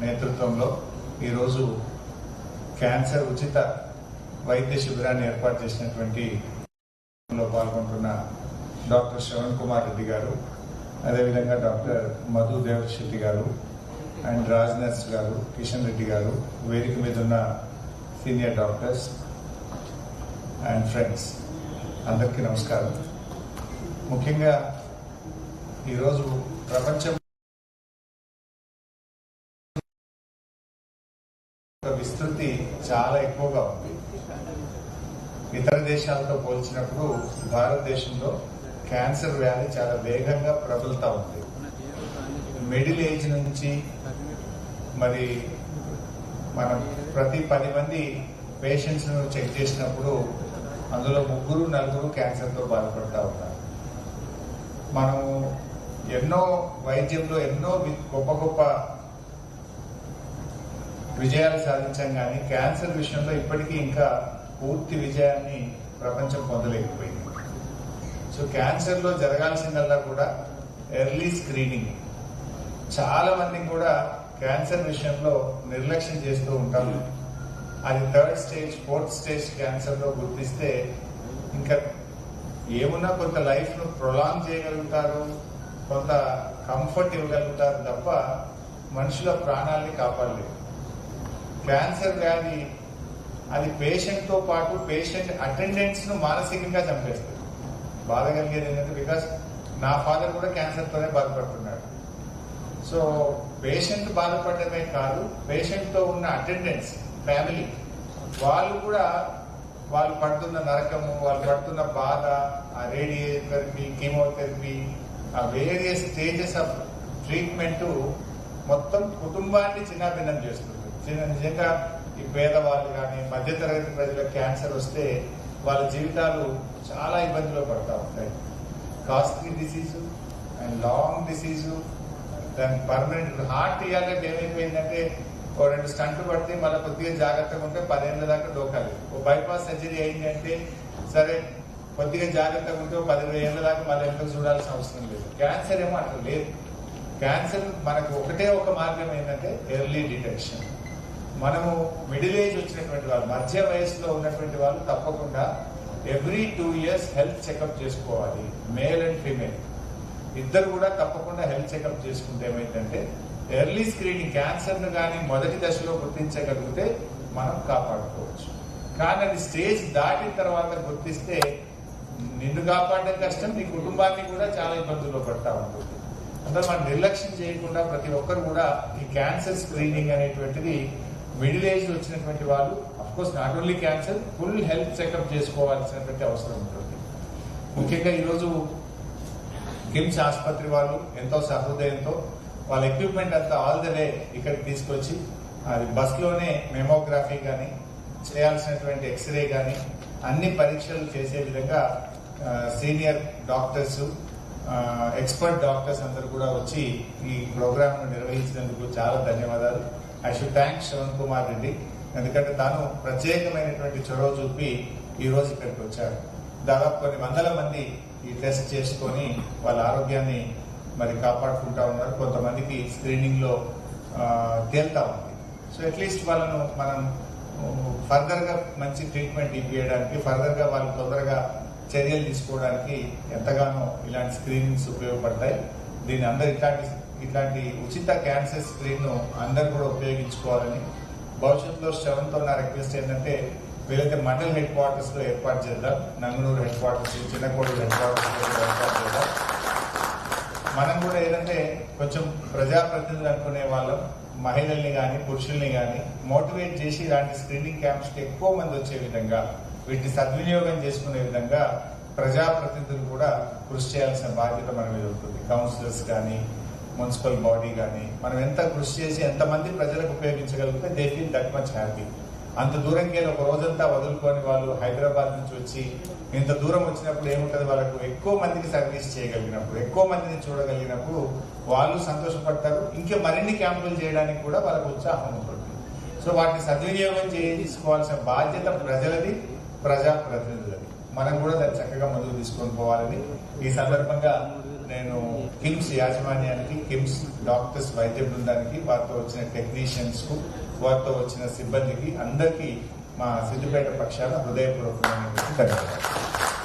నేతృత్వంలో ఈరోజు క్యాన్సర్ ఉచిత వైద్య శిబిరాన్ని ఏర్పాటు చేసినటువంటి లో పాల్గొంటున్న డాక్టర్ శ్రవణ్ కుమార్ రెడ్డి గారు అదేవిధంగా డాక్టర్ మధు దేవశెట్టి గారు అండ్ రాజ్ నర్స్ గారు కిషన్ రెడ్డి గారు వేదిక మీద ఉన్న సీనియర్ డాక్టర్స్ అండ్ ఫ్రెండ్స్ అందరికీ నమస్కారం. ముఖ్యంగా ఈరోజు ప్రపంచం విస్తృతి చాలా ఎక్కువగా ఉంది. ఇతర దేశాలతో పోల్చినప్పుడు భారతదేశంలో క్యాన్సర్ వ్యాధి చాలా వేగంగా ప్రబలుతా ఉంది. మిడిల్ ఏజ్ నుంచి మరి మనం ప్రతి పది మంది పేషెంట్స్ చెక్ చేసినప్పుడు అందులో ముగ్గురు నలుగురు క్యాన్సర్తో బాధపడతా ఉన్నారు. మనము ఎన్నో వైద్యంలో ఎన్నో గొప్ప గొప్ప విజయాలు సాధించాం కానీ క్యాన్సర్ విషయంలో ఇప్పటికీ ఇంకా పూర్తి విజయాన్ని ప్రపంచం పొందలేకపోయింది. సో క్యాన్సర్లో జరగాల్సిందల్లా కూడా ఎర్లీ స్క్రీనింగ్. చాలా మంది కూడా క్యాన్సర్ విషయంలో నిర్లక్ష్యం చేస్తూ ఉంటారు. అది థర్డ్ స్టేజ్ ఫోర్త్ స్టేజ్ క్యాన్సర్లో గుర్తిస్తే ఇంకా ఏమున్నా కొంత లైఫ్ను ప్రొలాంగ్ చేయగలుగుతారు కొంత కంఫర్ట్ ఇవ్వగలుగుతారు తప్ప మనుషుల ప్రాణాల్ని కాపాడలేదు క్యాన్సర్ వ్యాధి అది పేషెంట్తో పాటు పేషెంట్ అటెండెంట్స్ను మానసికంగా చంపేస్తుంది. బాధ కలిగేది ఏంటంటే బికాస్ నా ఫాదర్ కూడా క్యాన్సర్తోనే బాధపడుతున్నాడు. సో పేషెంట్ బాధపడమే కాదు పేషెంట్తో ఉన్న అటెండెంట్స్ ఫ్యామిలీ వాళ్ళు కూడా వాళ్ళు పడుతున్న నరకము వాళ్ళు పడుతున్న బాధ ఆ రేడియోథెరపీ కీమోథెరపీ ఆ వేరియస్ స్టేజెస్ ఆఫ్ ట్రీట్మెంట్ మొత్తం కుటుంబాన్ని చిన్నాభిన్నం చేస్తుంది. చిన్న నిజంగా ఈ పేదవాళ్ళు కానీ మధ్యతరగతి ప్రజలకు క్యాన్సర్ వస్తే వాళ్ళ జీవితాలు చాలా ఇబ్బందిలో పడతా ఉంటాయి. Costly disease and long disease దాని పర్మనెంట్ హార్ట్ ఇవ్వాలంటే ఏమైపోయిందంటే ఓ రెండు స్టంట్ పడితే మళ్ళీ కొద్దిగా జాగ్రత్తగా ఉంటే పదేళ్ళ దాకా డోకాలి ఓ బైపాస్ సర్జరీ అయిందంటే సరే కొద్దిగా జాగ్రత్తగా ఉంటే ఓ పదిహేను ఏళ్ళ దాకా మళ్ళీ ఎందుకు చూడాల్సిన అవసరం లేదు. క్యాన్సర్ ఏమో అట్లా లేదు. క్యాన్సర్ మనకు ఒకటే ఒక మార్గం ఏంటంటే ఎర్లీ డిటెక్షన్ మనము మిడిల్ ఏజ్ వచ్చినటువంటి వాళ్ళు మధ్య వయసులో ఉన్నటువంటి వాళ్ళు తప్పకుండా every two years health checkup చేసుకోవాలి మేల్ అండ్ ఫీమేల్ ఇద్దరు కూడా తప్పకుండా హెల్త్ చెకప్ చేసుకుంటే ఏమైందంటే ఎర్లీ స్క్రీనింగ్ క్యాన్సర్ను కానీ మొదటి దశలో గుర్తించగలిగితే మనం కాపాడుకోవచ్చు. కానీ అది స్టేజ్ దాటిన తర్వాత గుర్తిస్తే నిన్ను కాపాడడం కష్టం నీ కుటుంబాన్ని కూడా చాలా ఇబ్బందుల్లో పడతా ఉంటుంది. అంటే మనం నిర్లక్ష్యం చేయకుండా ప్రతి ఒక్కరు కూడా ఈ క్యాన్సర్ స్క్రీనింగ్ అనేటువంటిది మిడిల్ ఏజ్ వచ్చినటువంటి వాళ్ళు of course not only cancer full health checkup చేసుకోవాల్సినటువంటి అవసరం ఉంటుంది. ముఖ్యంగా ఈరోజు కిమ్స్ ఆసుపత్రి వాళ్ళు ఎంతో సహృదయంతో వాళ్ళ ఎక్విప్మెంట్ అంతా ఆల్ ద వే ఇక్కడికి తీసుకొచ్చి అది బస్లోనే మెమోగ్రఫీ కానీ చేయాల్సినటువంటి ఎక్స్రే కానీ అన్ని పరీక్షలు చేసే విధంగా సీనియర్ డాక్టర్స్ ఎక్స్పర్ట్ డాక్టర్స్ అందరు కూడా వచ్చి ఈ ప్రోగ్రామ్ను నిర్వహించినందుకు చాలా ధన్యవాదాలు. I should thank Sivan Kumar Reddy ఎందుకంటే తాను ప్రత్యేకమైనటువంటి చొరవ చూపి ఈ రోజు ఇక్కడికి వచ్చారు దాదాపు కొన్ని వందల మంది ఈ టెస్ట్ చేసుకొని వాళ్ళ ఆరోగ్యాన్ని మరి కాపాడుకుంటా ఉన్నారు. కొంతమందికి స్క్రీనింగ్లో తేల్తా ఉంది. సో అట్లీస్ట్ వాళ్ళను మనం ఫర్దర్గా మంచి ట్రీట్మెంట్ ఇవ్వడానికి ఫర్దర్గా వాళ్ళు తొందరగా చర్యలు తీసుకోవడానికి ఎంతగానో ఇలాంటి స్క్రీనింగ్స్ ఉపయోగపడతాయి. దీన్ని అందరు ఇట్లాంటి ఇట్లాంటి ఉచిత క్యాన్సర్ స్క్రీన్ను అందరు కూడా ఉపయోగించుకోవాలని భవిష్యత్తులో శ్రవంతో నా రిక్వెస్ట్ ఏంటంటే వీలైతే మండల్ హెడ్ క్వార్టర్స్లో ఏర్పాటు చేద్దాం. Nanganur head quarters Chinnakodur head quarters ఏర్పాటు చేద్దాం. మనం కూడా ఏంటంటే కొంచెం ప్రజాప్రతినిధులు అనుకునే వాళ్ళం. మహిళల్ని కానీ పురుషుల్ని కానీ మోటివేట్ చేసి ఇలాంటి స్క్రీనింగ్ క్యాంప్స్కి ఎక్కువ మంది వచ్చే విధంగా వీటిని సద్వినియోగం చేసుకునే విధంగా ప్రజాప్రతినిధులు కూడా కృషి చేయాల్సిన బాధ్యత మన మీద ఉంటుంది. కౌన్సిలర్స్ కానీ మున్సిపల్ బాడీ కానీ మనం ఎంత కృషి చేసి ఎంతమంది ప్రజలకు ఉపయోగించగలిగితే they feel that much happy అంత దూరంకి ఒక రోజంతా వదులుకొని వాళ్ళు హైదరాబాద్ నుంచి వచ్చి ఇంత దూరం వచ్చినప్పుడు ఏముంటుంది వాళ్ళకు? ఎక్కువ మందికి సర్వీస్ చేయగలిగినప్పుడు ఎక్కువ మందిని చూడగలిగినప్పుడు వాళ్ళు సంతోషపడతారు. ఇంకా మరిన్ని క్యాంపులు చేయడానికి కూడా వాళ్ళకు ఉత్సాహం ఉంటుంది. సో వాటిని సద్వినియోగం చేసుకోవాల్సిన బాధ్యత ప్రజలది ప్రజా ప్రతినిధులది మనం కూడా దాన్ని చక్కగా ముందుకు తీసుకొని పోవాలని. ఈ సందర్భంగా నేను కిమ్స్ యాజమాన్యానికి కిమ్స్ డాక్టర్స్ వైద్య బృందానికి వారితో వచ్చిన టెక్నీషియన్స్కు వారితో వచ్చిన సిబ్బందికి అందరికీ మా సిద్దిపేట పక్షాన హృదయపూర్వకంగా ధన్యవాదాలు.